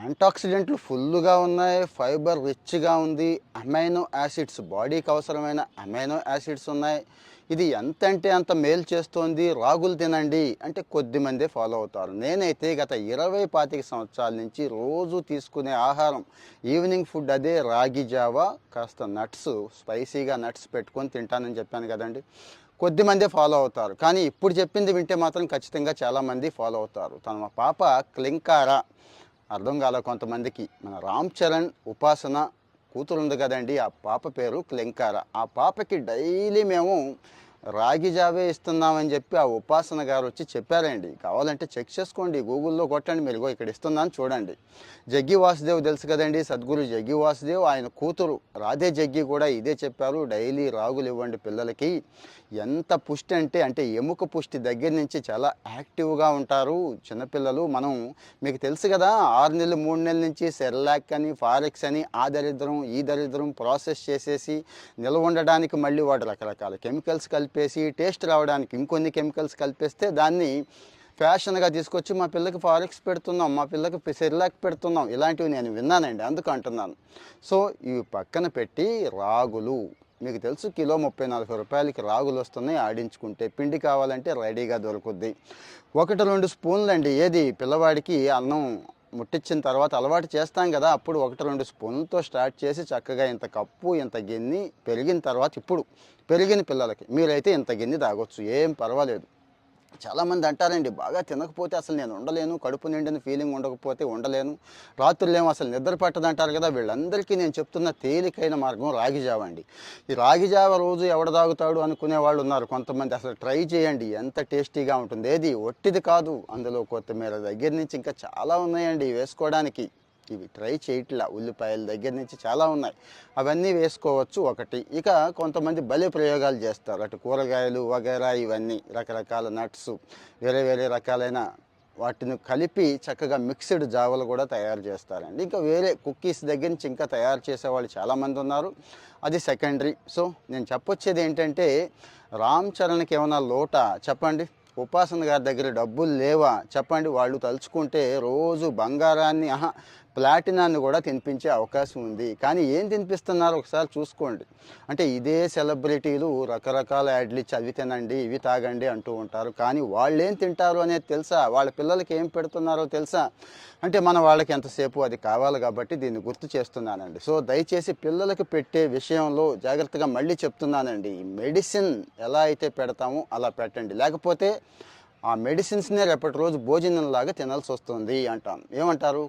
యాంటాక్సిడెంట్లు ఫుల్గా ఉన్నాయి ఫైబర్ రిచ్గా ఉంది అమైనో యాసిడ్స్ బాడీకి అవసరమైన అమైనో యాసిడ్స్ ఉన్నాయి. ఇది ఎంత అంటే అంత మేలు చేస్తోంది రాగులు తినండి అంటే కొద్ది మందే ఫాలో అవుతారు. నేనైతే గత ఇరవై పాతిక సంవత్సరాల నుంచి రోజు తీసుకునే ఆహారం ఈవినింగ్ ఫుడ్ అదే రాగి జావా కాస్త నట్స్ స్పైసీగా నట్స్ పెట్టుకొని తింటానని చెప్పాను కదండి. కొద్ది మందే ఫాలో అవుతారు. కానీ ఇప్పుడు చెప్పింది వింటే మాత్రం ఖచ్చితంగా చాలామంది ఫాలో అవుతారు. తన మా పాప క్లింకారా అర్థం కాల కొంతమందికి. మన రామ్ చరణ్ ఉపాసన కూతురు ఉంది కదండి ఆ పాప పేరు క్లెంకార. ఆ పాపకి డైలీ మేము రాగి జావే ఇస్తున్నామని చెప్పి ఆ ఉపాసన గారు వచ్చి చెప్పారండి. కావాలంటే చెక్ చేసుకోండి గూగుల్లో కొట్టండి మీరు ఇక్కడ ఇస్తున్నాను చూడండి. జగ్గి వాసుదేవ్ తెలుసు కదండి సద్గురు జగ్గి వాసుదేవ్ ఆయన కూతురు రాధే జగ్గి కూడా ఇదే చెప్పారు డైలీ రాగులు ఇవ్వండి పిల్లలకి. ఎంత పుష్టి అంటే అంటే ఎముక పుష్టి దగ్గర నుంచి చాలా యాక్టివ్గా ఉంటారు చిన్నపిల్లలు. మనం మీకు తెలుసు కదా ఆరు నెలలు మూడు నెలల నుంచి సెర్లాక్ అని ఫారెక్స్ అని ఆ దరిద్రం ఈ దరిద్రం ప్రాసెస్ చేసేసి నిల్వ ఉండడానికి మళ్ళీ వాడు రకరకాల కెమికల్స్ కలిపి కలిపేసి టేస్ట్ రావడానికి ఇంకొన్ని కెమికల్స్ కలిపేస్తే దాన్ని ఫ్యాషన్గా తీసుకొచ్చి మా పిల్లకి ఫారెక్స్ పెడుతున్నాం మా పిల్లకి సెరిలాక్ పెడుతున్నాం. ఇలాంటివి నేను విన్నానండి అందుకు అంటున్నాను. సో ఇవి పక్కన పెట్టి రాగులు మీకు తెలుసు కిలో ముప్పై నలభై రూపాయలకి రాగులు వస్తున్నాయి ఆడించుకుంటే పిండి కావాలంటే రెడీగా దొరుకుద్ది. ఒకటి రెండు స్పూన్లు అండి ఏది? పిల్లవాడికి అన్నం ముట్టించిన తర్వాత అలవాటు చేస్తాం కదా అప్పుడు ఒకటి రెండు స్పూన్తో స్టార్ట్ చేసి చక్కగా ఇంత కప్పు ఇంత గిన్ని పెరిగిన తర్వాత ఇప్పుడు పెరిగిన పిల్లలకి మీరైతే ఇంత గిన్ని తాగొచ్చు ఏం పర్వాలేదు. చాలామంది అంటారండి బాగా తినకపోతే అసలు నేను ఉండలేను కడుపు నిండిన ఫీలింగ్ ఉండకపోతే ఉండలేను రాత్రులేమో అసలు నిద్ర పట్టదు అంటారు కదా. వీళ్ళందరికీ నేను చెప్తున్న తేలికైన మార్గం రాగి జావ అండి. ఈ రాగిజావ రోజు ఎవడ తాగుతాడు అనుకునే వాళ్ళు ఉన్నారు. కొంతమంది అసలు ట్రై చేయండి ఎంత టేస్టీగా ఉంటుంది. ఏది ఒట్టిది కాదు. అందులో కొత్తిమీర దగ్గర నుంచి ఇంకా చాలా ఉన్నాయండి వేసుకోవడానికి. ఇవి ట్రై చేయట్లా ఉల్లిపాయల దగ్గర నుంచి చాలా ఉన్నాయి. అవన్నీ వేసుకోవచ్చు ఒకటి. ఇక కొంతమంది బలి ప్రయోగాలు చేస్తారు. అటు కూరగాయలు వగైరా ఇవన్నీ రకరకాల నట్స్ వేరే వేరే రకాలైన వాటిని కలిపి చక్కగా మిక్స్డ్ జావలు కూడా తయారు చేస్తారండి. ఇంకా వేరే కుక్కీస్ దగ్గర నుంచి ఇంకా తయారు చేసేవాళ్ళు చాలామంది ఉన్నారు. అది సెకండరీ. సో నేను చెప్పొచ్చేది ఏంటంటే రామ్ చరణ్కి ఏమైనా లోట? చెప్పండి. ఉపాసన గారి దగ్గర డబ్బులు లేవా? చెప్పండి. వాళ్ళు తలుచుకుంటే రోజు బంగారాన్ని ఆహా ప్లాటినాన్ని కూడా తినిపించే అవకాశం ఉంది. కానీ ఏం తినిపిస్తున్నారు ఒకసారి చూసుకోండి. అంటే ఇదే సెలబ్రిటీలు రకరకాల యాడ్లు ఇచ్చి అవి తినండి ఇవి తాగండి అంటూ ఉంటారు. కానీ వాళ్ళు ఏం తింటారు అనేది తెలుసా? వాళ్ళ పిల్లలకి ఏం పెడుతున్నారో తెలుసా? అంటే మన వాళ్ళకి ఎంతసేపు అది కావాలి కాబట్టి దీన్ని గుర్తు చేస్తున్నానండి. సో దయచేసి పిల్లలకి పెట్టే విషయంలో జాగ్రత్తగా మళ్ళీ చెప్తున్నానండి. మెడిసిన్ ఎలా అయితే పెడతామో అలా పెట్టండి. లేకపోతే ఆ మెడిసిన్స్నే రేపటి రోజు భోజనంలాగా తినాల్సి వస్తుంది అంటాం. ఏమంటారు?